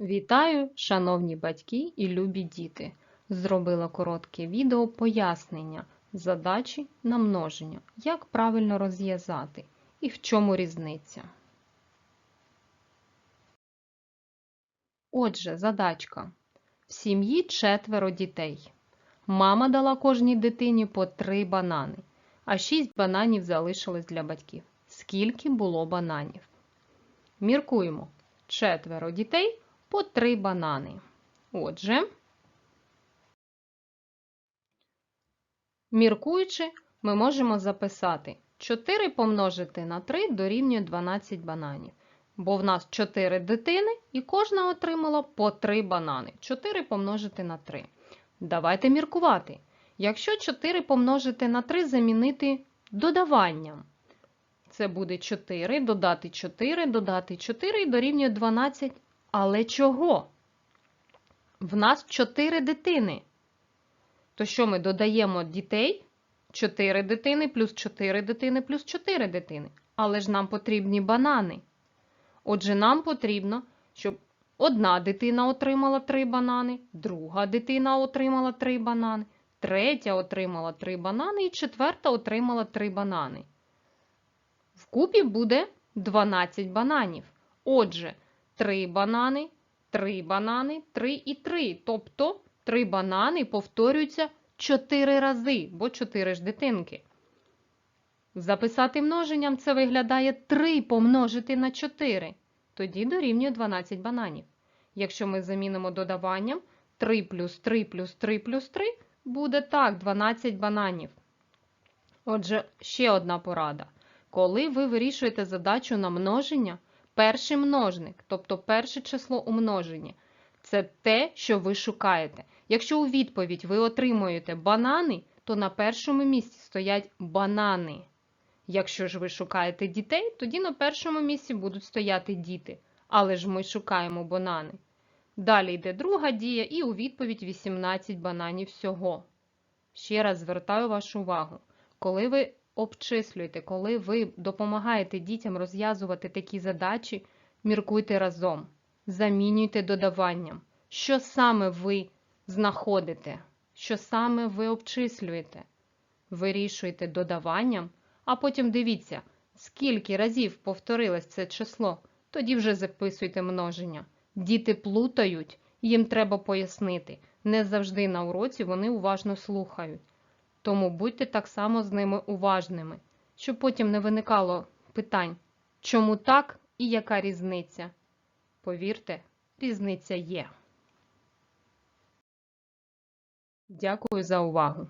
Вітаю, шановні батьки і любі діти! Зробила коротке відео пояснення задачі на множення, як правильно розв'язати і в чому різниця. Отже, задачка. В сім'ї четверо дітей. Мама дала кожній дитині по три банани, а шість бананів залишилось для батьків. Скільки було бананів? Міркуємо. Четверо дітей по три банани. Отже, міркуючи, ми можемо записати 4 помножити на 3 дорівнює 12 бананів. Бо в нас 4 дитини і кожна отримала по 3 банани. 4 помножити на 3. Давайте міркувати. Якщо 4 помножити на 3 замінити додаванням. Це буде 4, додати 4, додати 4 і дорівнює 12. Але чого? В нас 4 дитини. То що ми додаємо дітей? 4 дитини плюс 4 дитини плюс 4 дитини. Але ж нам потрібні банани. Отже, нам потрібно, щоб одна дитина отримала 3 банани, друга дитина отримала 3 банани, третя отримала 3 банани і четверта отримала 3 банани. Вкупі буде 12 бананів. Отже, 3 банани, 3 банани, 3 і 3. Тобто 3 банани повторюються 4 рази, бо 4 ж дитинки. Записати множенням це виглядає 3 помножити на 4. Тоді дорівнює 12 бананів. Якщо ми замінимо додаванням 3 плюс 3 плюс 3 плюс 3 буде так, 12 бананів. Отже, ще одна порада. Коли ви вирішуєте задачу на множення, перший множник, тобто перше число у множенні, це те, що ви шукаєте. Якщо у відповідь ви отримуєте банани, то на першому місці стоять банани. Якщо ж ви шукаєте дітей, тоді на першому місці будуть стояти діти. Але ж ми шукаємо банани. Далі йде друга дія, і у відповідь 18 бананів всього. Ще раз звертаю вашу увагу. Коли ви обчислюєте, коли ви допомагаєте дітям розв'язувати такі задачі, міркуйте разом, замінюйте додаванням. Що саме ви знаходите, що саме ви обчислюєте? Вирішуєте додаванням, а потім дивіться, скільки разів повторилось це число, тоді вже записуйте множення. Діти плутають, їм треба пояснити. Не завжди на уроці вони уважно слухають. Тому будьте так само з ними уважними, щоб потім не виникало питань, чому так і яка різниця. Повірте, різниця є. Дякую за увагу!